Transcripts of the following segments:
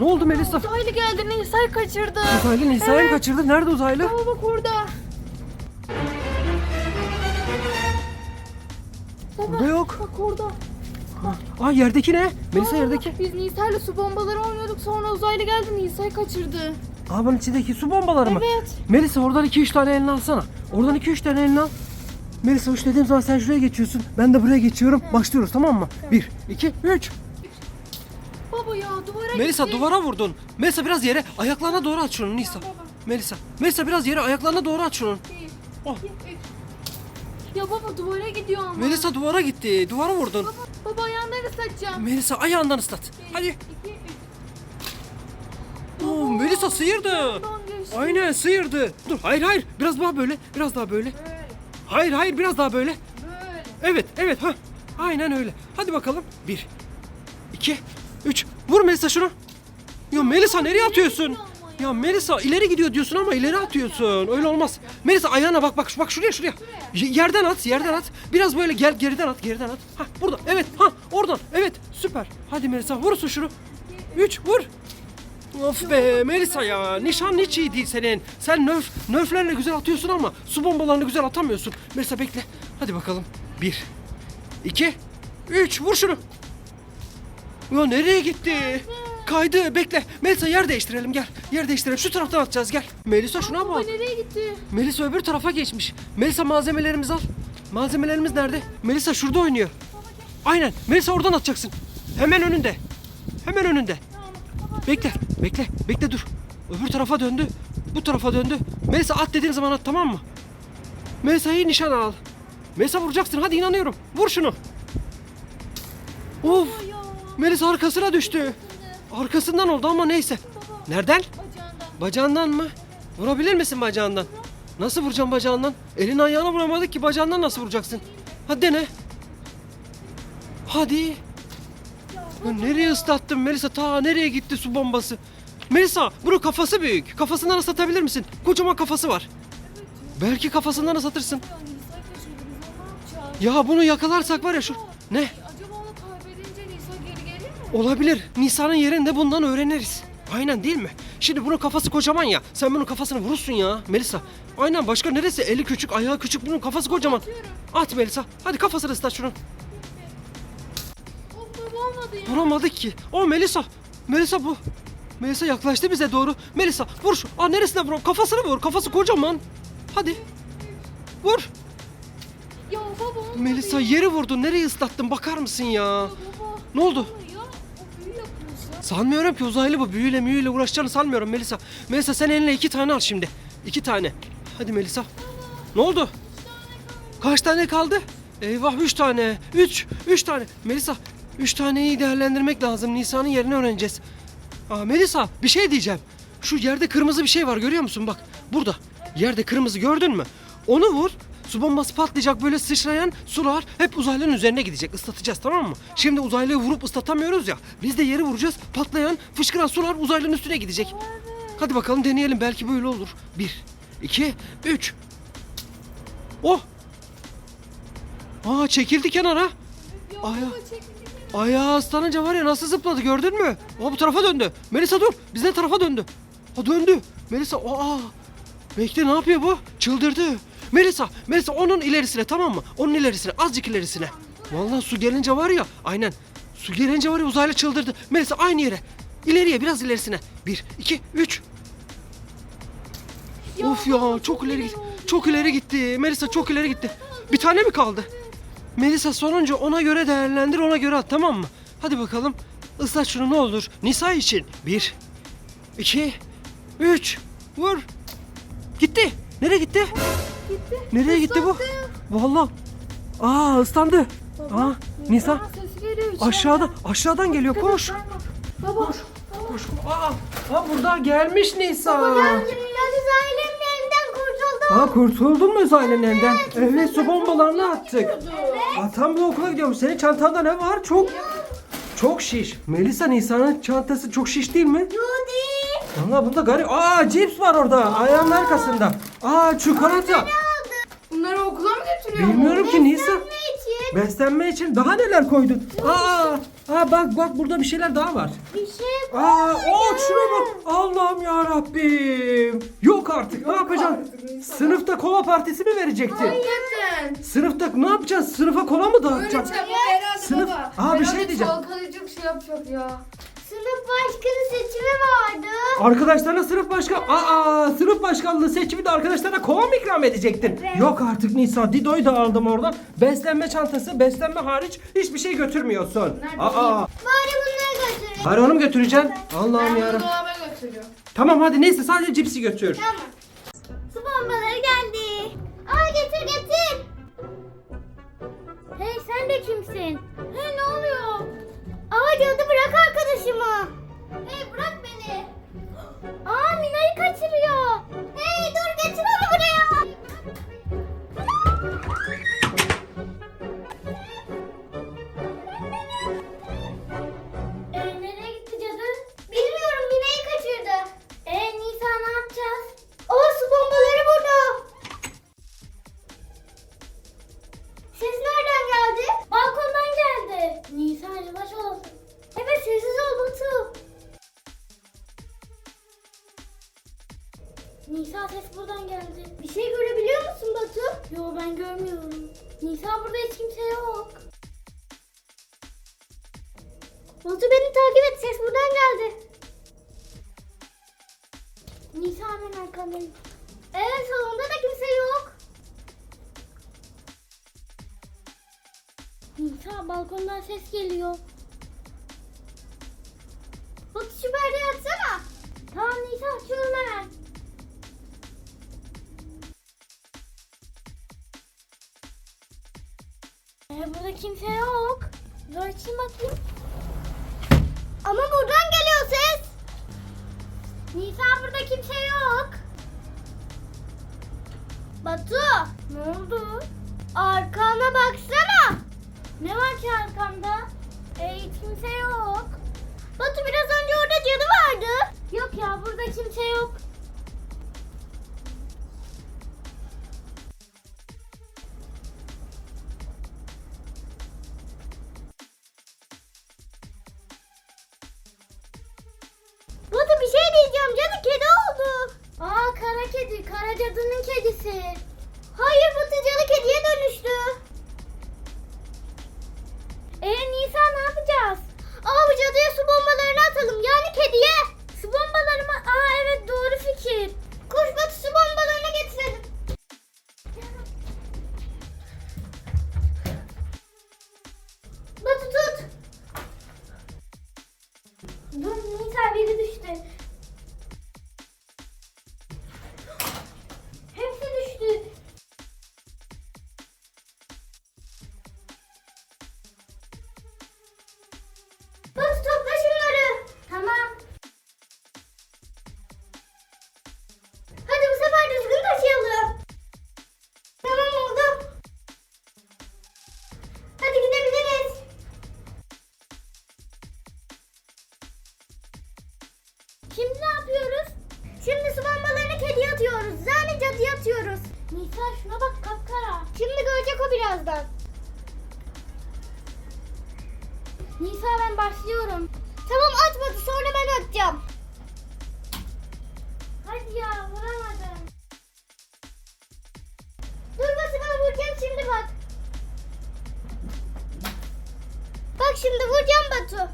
Ne oldu Melisa? Uzaylı geldi Nisa'yı kaçırdı. Uzaylı Nisa'yı mı kaçırdı? Nerede uzaylı? Baba bak orada. Baba, Burada yok. Bak orada. Aa yerdeki ne? Melisa Aa, yerdeki. Biz Nisa'yla su bombaları oynuyorduk sonra uzaylı geldi Nisa'yı kaçırdı. Aa içindeki su bombaları mı? Evet. Melisa oradan 2-3 tane eline alsana. Oradan 2-3 tane eline al. Melisa üç dediğim zaman sen şuraya geçiyorsun. Ben de buraya geçiyorum. Başlıyoruz tamam mı? 1, 2, 3. Baba ya duvara Melisa gitti. duvara vurdun. Melisa biraz yere ayaklarına doğru at şunu Nisa. Melisa. Melisa biraz yere ayaklarına doğru at şunu. Bir, Oh. iki, üç. Ya baba duvara gidiyor ama. Melisa duvara gitti. Duvara vurdun. Baba, baba ayağından ıslatacağım. Melisa ayağından ıslat. Bir, Hadi. iki, üç. Oo, Melisa sıyırdı. Yandan geçti. Aynen sıyırdı. Dur hayır hayır biraz daha böyle. Biraz daha böyle. Böyle, Hayır hayır biraz daha böyle. böyle. Evet evet ha. Aynen öyle. Hadi bakalım. Bir, iki, üç. Vur Melisa şunu. Ya Melisa nereye atıyorsun? Ya Melisa ileri gidiyor diyorsun ama ileri atıyorsun. Öyle olmaz. Melisa ayağına bak bak bak şuraya şuraya. Y- Yerden at yerden at. Biraz böyle gel geriden at geriden at. Ha burada evet ha oradan evet süper. Hadi Melisa vursun şunu. Üç vur. Of be Melisa ya nişan hiç iyi değil senin. Sen nöf, nöflerle güzel atıyorsun ama su bombalarını güzel atamıyorsun. Melisa bekle. Hadi bakalım. Bir, iki, üç vur şunu. Ya nereye gitti? Kaydı bekle. Melisa yer değiştirelim gel. Yer değiştirelim. Şu taraftan atacağız gel. Melisa şuna Baba bak. nereye gitti? Melisa öbür tarafa geçmiş. Melisa malzemelerimizi al. Malzemelerimiz nerede? Melisa şurada oynuyor. Aynen. Melisa oradan atacaksın. Hemen önünde. Hemen önünde. Bekle. Bekle. Bekle dur. Öbür tarafa döndü. Bu tarafa döndü. Melisa at dediğim zaman at tamam mı? Melisa'yı nişan al. Melisa vuracaksın. Hadi inanıyorum. Vur şunu. Of. Ya. Melisa arkasına düştü. Arkasından oldu ama neyse. Nereden? Bacağından. Mı? Vurabilir misin bacağından? Nasıl vuracağım bacağından? Elin ayağına vuramadık ki bacağından nasıl vuracaksın? Hadi dene. Hadi. Ya nereye ıslattın Melisa? Ta nereye gitti su bombası? Melisa bunun kafası büyük. Kafasından ıslatabilir misin? Kocaman kafası var. Belki kafasından ıslatırsın. Ya bunu yakalarsak var ya şu... Ne? Olabilir. Nisa'nın yerinde bundan öğreniriz. Aynen değil mi? Şimdi bunun kafası kocaman ya. Sen bunun kafasını vurursun ya Melisa. Aynen başka neresi? Eli küçük, ayağı küçük. Bunun kafası kocaman. At Melisa. Hadi kafasını ıslat şunun. Vuramadık ki. O Melisa. Melisa bu. Melisa yaklaştı bize doğru. Melisa vur şu. Aa neresine vur? Kafasını vur. Kafası kocaman. Hadi. Vur. Ya baba olmadı Melisa ya. yeri vurdun. Nereye ıslattın? Bakar mısın ya? Baba. Ne oldu? Sanmıyorum ki uzaylı bu. Büyüyle müyüyle uğraşacağını sanmıyorum Melisa. Melisa sen eline iki tane al şimdi. İki tane. Hadi Melisa. Ne oldu? Kaç tane kaldı? Eyvah üç tane. Üç. Üç tane. Melisa üç taneyi değerlendirmek lazım. Nisa'nın yerini öğreneceğiz. Aa, Melisa bir şey diyeceğim. Şu yerde kırmızı bir şey var görüyor musun? Bak burada. Yerde kırmızı gördün mü? Onu vur. Su bombası patlayacak böyle sıçrayan sular hep uzaylının üzerine gidecek. Islatacağız tamam mı? Şimdi uzaylıyı vurup ıslatamıyoruz ya. Biz de yeri vuracağız. Patlayan fışkıran sular uzaylının üstüne gidecek. Hadi bakalım deneyelim belki böyle olur. Bir, iki, üç. Oh! Aa çekildi kenara. Ya Aya. Ayağı ıslanınca var ya nasıl zıpladı gördün mü? Aa bu tarafa döndü. Melisa dur. Bizden tarafa döndü. Ha döndü. Melisa aa. Bekle ne yapıyor bu? Çıldırdı. Melisa, Melisa onun ilerisine tamam mı? Onun ilerisine, azıcık ilerisine. Vallahi su gelince var ya, aynen. Su gelince var ya uzaylı çıldırdı. Melisa aynı yere. İleriye, biraz ilerisine. Bir, iki, üç. Ya of ya, baba, çok ileri gitti. Çok ileri gitti. Melisa çok ileri gitti. Bir tane mi kaldı? Melisa sonuncu ona göre değerlendir, ona göre at tamam mı? Hadi bakalım. Islat şunu ne olur. Nisa için. Bir, iki, üç. Vur. Gitti. Nereye gitti? Gitti. Nereye gitti bu? Vallahi. Aa ıslandı. Aa Nisa sesi geliyor içeriden. aşağıda aşağıdan geliyor koş. Baba. Koş. Koş. Aa, aa burada gelmiş Nisa. Ben uzaylıların elinden kurtuldum. Aa kurtuldun mu uzaylı'nın elinden? Evet su bombalarını attık. Aa, tam bu okula gidiyorum. Senin çantanda ne var? Çok çok şiş. Melisa Nisa'nın çantası çok şiş değil mi? Yudi. Valla bunda garip. Aa cips var orada ayağının arkasında. Aa çikolata. Bunları okula mı götürüyor? Bilmiyorum ki Nisa. İçin? Beslenme için daha neler koydun? Aa, aa bak bak burada bir şeyler daha var. Bir şey Aa, o şuna bak. Allah'ım ya Rabbim. Yok artık. Ne yapacaksın? Sınıfta kola partisi mi verecektin? Hakikaten. Sınıfta ne yapacaksın? Sınıfa kola mı Böyle dağıtacaksın? çabuk herhalde Sınıf- baba. Aa, bir şey Herhalde diyeceğim. Çalkalayacak şey yapacak ya. Sınıf başkanı seçimi vardı. Arkadaşlarına sınıf başkan... Aa, sınıf başkanlığı seçiminde arkadaşlarına kova mı ikram edecektin? Yok artık Nisa. Dido'yu da aldım oradan. Beslenme çantası, beslenme hariç hiçbir şey götürmüyorsun. Nerede? Aa, Bari bunları götürün. bari onu mu götüreceksin? Ben Allah'ım bunu yarabbim. dolaba götürüyorum. Tamam hadi neyse sadece cipsi götür. Tamam. Su bombaları geldi. Aa getir getir. Hey sen de kimsin? Cadı bırak arkadaşımı. Hey bırak beni. Aa Mina'yı kaçırıyor. Nisa balkondan ses geliyor. Batu şu perdeyi açsana. Tamam Nisa açıyorum hemen. Ee, burada kimse yok. Dur açayım bakayım. Ama buradan geliyor ses. Nisa burada kimse yok. Batu. Ne oldu? Arkana baksana. Ne var ki arkamda? E, hiç kimse yok. Batu biraz önce orada cadı vardı. Yok ya burada kimse yok. Batu bir şey diyeceğim. Cadı kedi oldu. Aa kara kedi. Kara cadının kedisi. Hayır Batu cadı kediye dönüştü. Dur Nisa biri düştü. Birazdan. Nisa ben başlıyorum. Tamam atmadı sonra ben atacağım. Hadi ya vuramadım. Dur Batu ben vuracağım şimdi bak. Bak şimdi vuracağım Batu.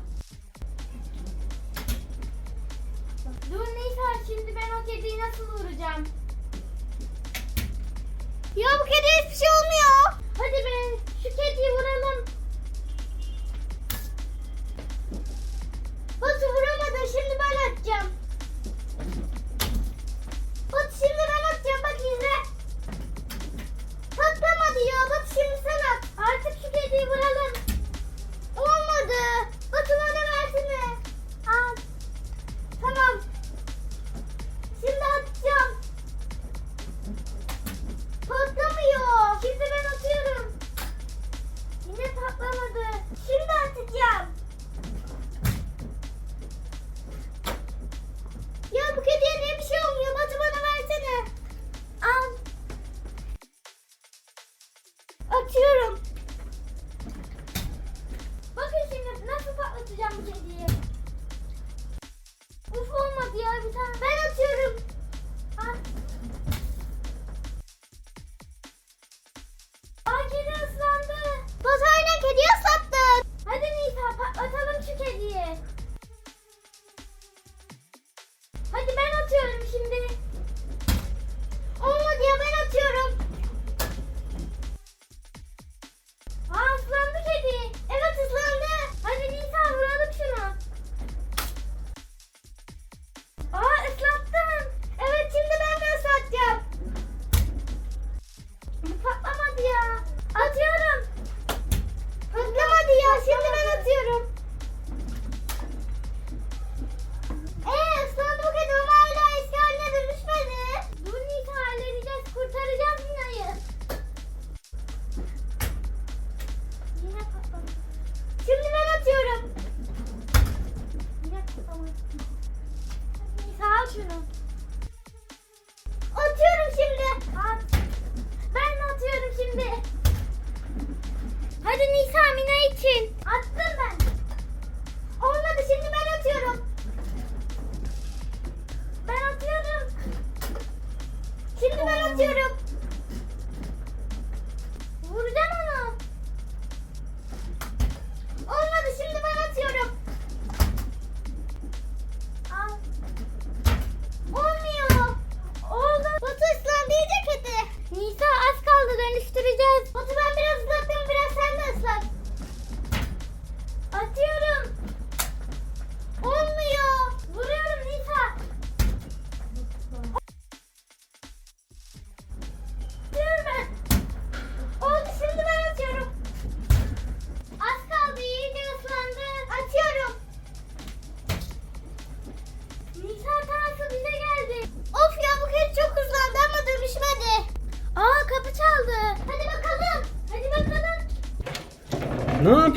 Dur Nisa şimdi ben o kediyi nasıl vuracağım? Ya bu kediye hiçbir şey olmuyor. Hadi be şu kediyi vuralım. Batu vuramadın şimdi ben atacağım. Atıyorum.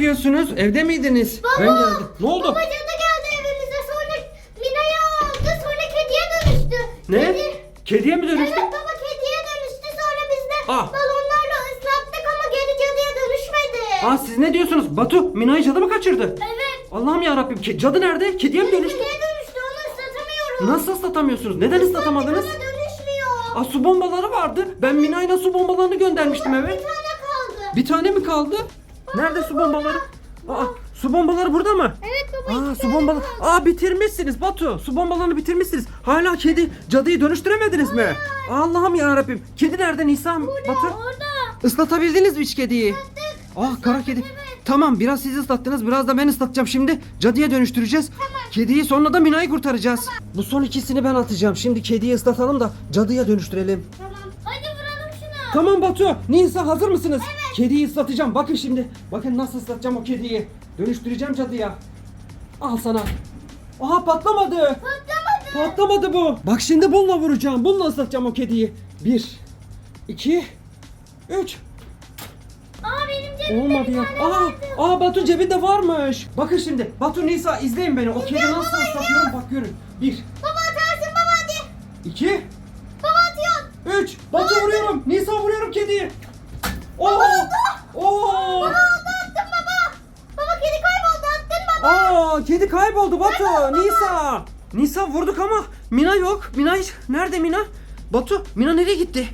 Yapıyorsunuz? Evde miydiniz? Baba. Ben geldim. Ne oldu? Baba cadı geldi evimize sonra Mina'ya aldı sonra kediye dönüştü. Ne? Kedi- Kediye mi dönüştü? Evet baba kediye dönüştü sonra biz de Ah. balonlarla ıslattık ama geri cadıya dönüşmedi. Aa siz ne diyorsunuz? Batu Mina'yı cadı mı kaçırdı? Evet. Allah'ım ya Rabbim. Cadı nerede? Kediye mi dönüştü? Kediye dönüştü onu ıslatamıyorum. Nasıl ıslatamıyorsunuz? Neden ıslatamadınız? Islattık ama dönüşmüyor. Aa su bombaları vardı. Ben Mina'yla su bombalarını göndermiştim Bir eve. tane kaldı. Bir tane mi kaldı? Nerede su bombaları? Aa su bombaları burada mı? Evet baba Aa su bombaları. Aa bitirmişsiniz Batu. Su bombalarını bitirmişsiniz. Hala kedi cadıyı dönüştüremediniz mi? Allah'ım ya Rabbim. Kedi nerede Nisa? Batu. Orada. Islatabildiniz mi hiç kediyi? Ah kara kedi. Tamam biraz siz ıslattınız biraz da ben ıslatacağım şimdi. Cadıya dönüştüreceğiz. Kediyi sonra da Mina'yı kurtaracağız. Bu son ikisini ben atacağım. Şimdi kediyi ıslatalım da cadıya dönüştürelim. Tamam. Tamam Batu. Nisa hazır mısınız? Kediyi ıslatacağım. Bakın şimdi. Bakın nasıl ıslatacağım o kediyi. Dönüştüreceğim cadıya. Al sana. Aha patlamadı. Patlamadı. Patlamadı bu. Bak şimdi bununla vuracağım. Bununla ıslatacağım o kediyi. Bir, iki, üç. Aa benim cebimde Olmadı bir ya. tane Aa, vardı. aa Batu cebinde varmış. Bakın şimdi. Batu Nisa izleyin beni. O kedi nasıl ıslatıyorum bak görün. Bir, Baba atarsın baba hadi. iki. Batu vuruyorum. Nisa vuruyorum kediyi. Oo. Oo. Baba attın baba. Baba kedi kayboldu attın baba. Aa kedi kayboldu Batu. Nisa. Nisa vurduk ama Mina yok. Mina hiç- nerede Mina? Batu Mina nereye gitti?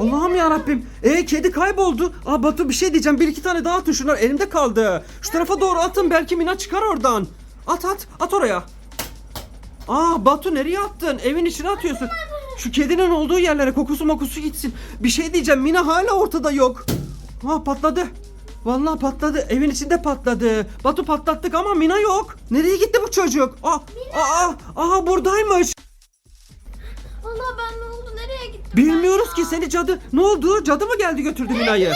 Allah'ım ya Rabbim. E kedi kayboldu. Aa Batu bir şey diyeceğim. Bir iki tane daha atın şunlar elimde kaldı. Şu tarafa doğru atın belki Mina çıkar oradan. At at at oraya. Aa Batu nereye attın? Evin içine atıyorsun. Şu kedinin olduğu yerlere kokusu mokusu gitsin. Bir şey diyeceğim Mina hala ortada yok. Ha patladı. Vallahi patladı. Evin içinde patladı. Batu patlattık ama Mina yok. Nereye gitti bu çocuk? Aa, aa, aa buradaymış. Allah ben ne oldu nereye gittim? Bilmiyoruz ki seni cadı. Ne oldu? Cadı mı geldi götürdü Mina'yı? Baba.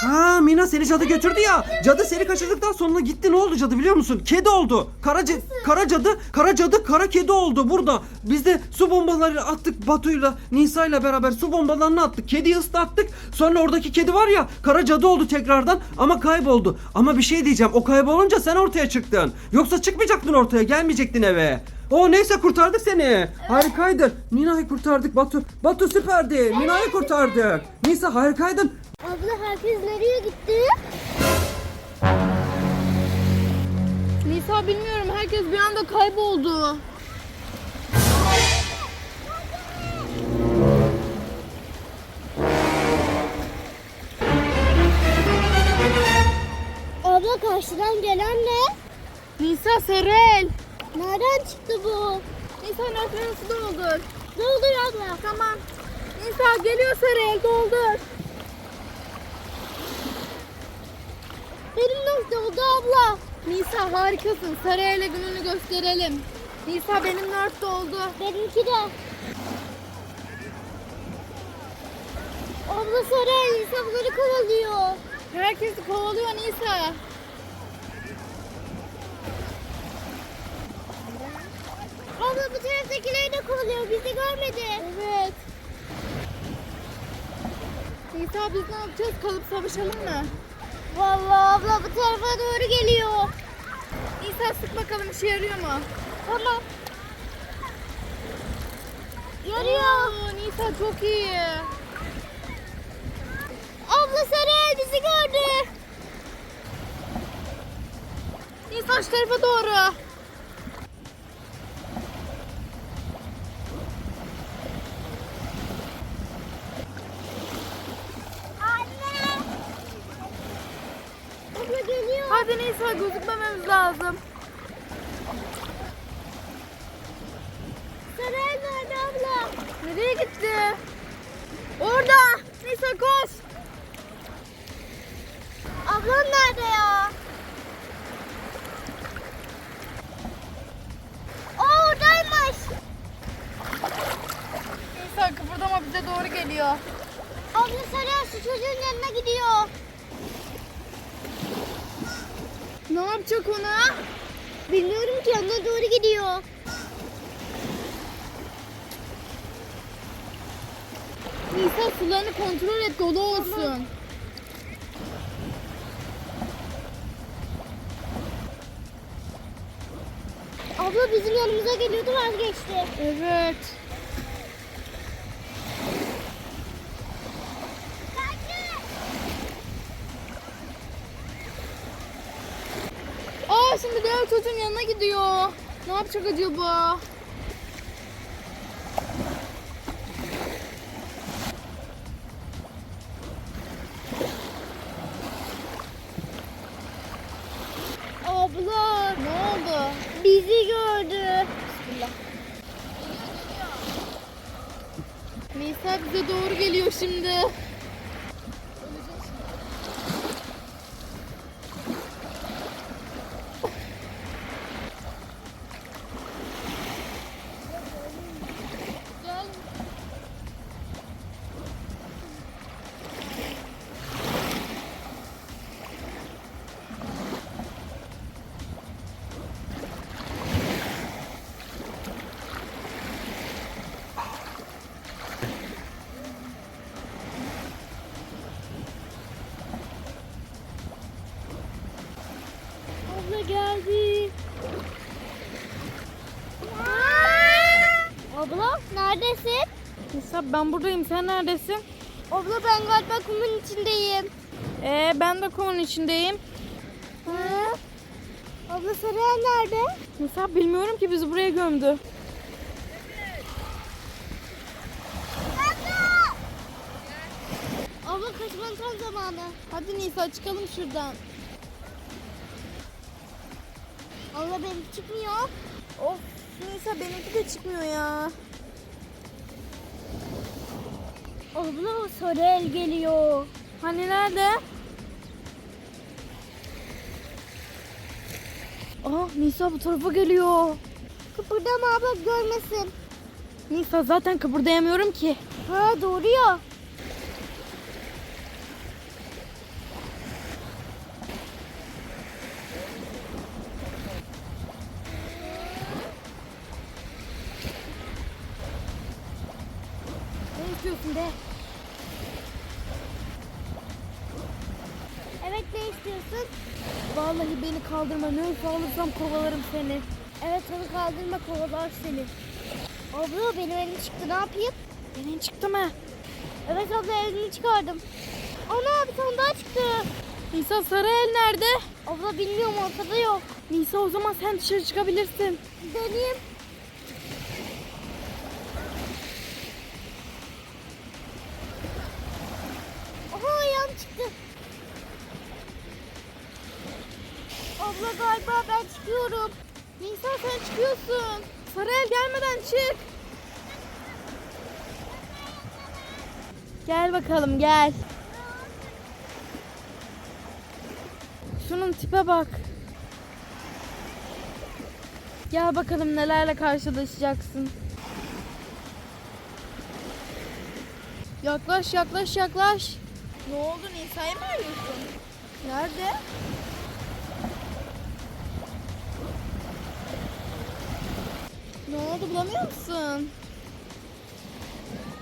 Ha Mina seni cadı götürdü ya. Cadı seni kaçırdıktan sonra gitti ne oldu cadı biliyor musun? Kedi oldu. Kara, ce- kara cadı, kara cadı, kara kedi oldu burada. Biz de su bombaları attık Batu'yla, Nisa'yla beraber su bombalarını attık. Kediyi ıslattık. Sonra oradaki kedi var ya kara cadı oldu tekrardan ama kayboldu. Ama bir şey diyeceğim. O kaybolunca sen ortaya çıktın. Yoksa çıkmayacaktın ortaya, gelmeyecektin eve. O neyse kurtardık seni. Harikaydın. Nina'yı kurtardık Batu. Batu süperdi. Nina'yı kurtardık. Nisa harikaydın. Abla herkes nereye gitti? Nisa bilmiyorum. Herkes bir anda kayboldu. Abla karşıdan gelen ne? Nisa Serel. Nereden çıktı bu? Nisa nötronu doldur. Doldur abla. Tamam. Nisa geliyor Serel doldur. Benim nasıl doldu abla? Nisa harikasın. Serel'e gününü gösterelim. Nisa benim nört doldu. Benimki de. Abla sarı Elisa bunları kovalıyor. Herkesi kovalıyor Nisa. Abla bu taraftakileri de kovalıyor. Bizi görmedi. Evet. Nisa biz ne yapacağız? Kalıp savaşalım mı? Vallahi abla bu tarafa doğru geliyor. Nisa sık bakalım işe yarıyor mu? Tamam. Yarıyor. Oo, Nisa çok iyi. Abla sarı el bizi gördü. Nisa şu tarafa doğru. Gözükmememiz lazım. Sarı el nerede abla? Nereye gitti? Orada. Nisa koş. Ablam nerede ya? O oradaymış. Nisa kıpırdama bize doğru geliyor. Abla sarı şu çocuğun yanına gidiyor. Ne yapacak ona? Bilmiyorum ki yanına doğru gidiyor. Nisa sularını kontrol et dolu olsun. Abla bizim yanımıza geliyordu vazgeçti. Evet. Aa şimdi diğer çocuğun yanına gidiyor. Ne yapacak acaba? Bize doğru geliyor şimdi. Nisa ben buradayım. Sen neredesin? Abla ben galiba kumun içindeyim. Ee, ben de kumun içindeyim. Ha? Abla Sarıyan nerede? Nisa bilmiyorum ki bizi buraya gömdü. Abla kaçmanın tam zamanı. Hadi Nisa çıkalım şuradan. Abla benim çıkmıyor. Of Nisa benimki de çıkmıyor ya. Abla sarı el geliyor. Hani nerede? Aa Nisa bu tarafa geliyor. Kıpırdama abla görmesin. Nisa zaten kıpırdayamıyorum ki. Ha doğru ya. Kaldırma. Ne olursa alırsam kovalarım seni. Evet onu kaldırma kovalar seni. Abla benim elim çıktı ne yapayım? Senin çıktı mı? Evet abla elini çıkardım. Ana bir tane daha çıktı. Nisa sarı el nerede? Abla bilmiyorum ortada yok. Nisa o zaman sen dışarı çıkabilirsin. Deneyeyim. Çıkıyorum. Nisa sen çıkıyorsun. Sarayel gelmeden çık. Gel bakalım gel. Şunun tipe bak. Gel bakalım nelerle karşılaşacaksın. Yaklaş yaklaş yaklaş. Ne oldu Nisa'yı mı arıyorsun? Nerede? Ne oldu bulamıyor musun?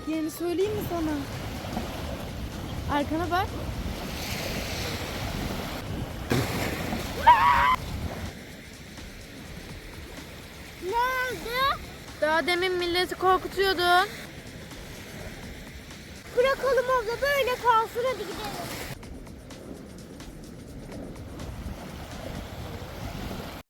Yerini söyleyeyim mi sana? Arkana bak. Ne oldu? Daha demin milleti korkutuyordun. Bırakalım abla böyle kalsın hadi gidelim.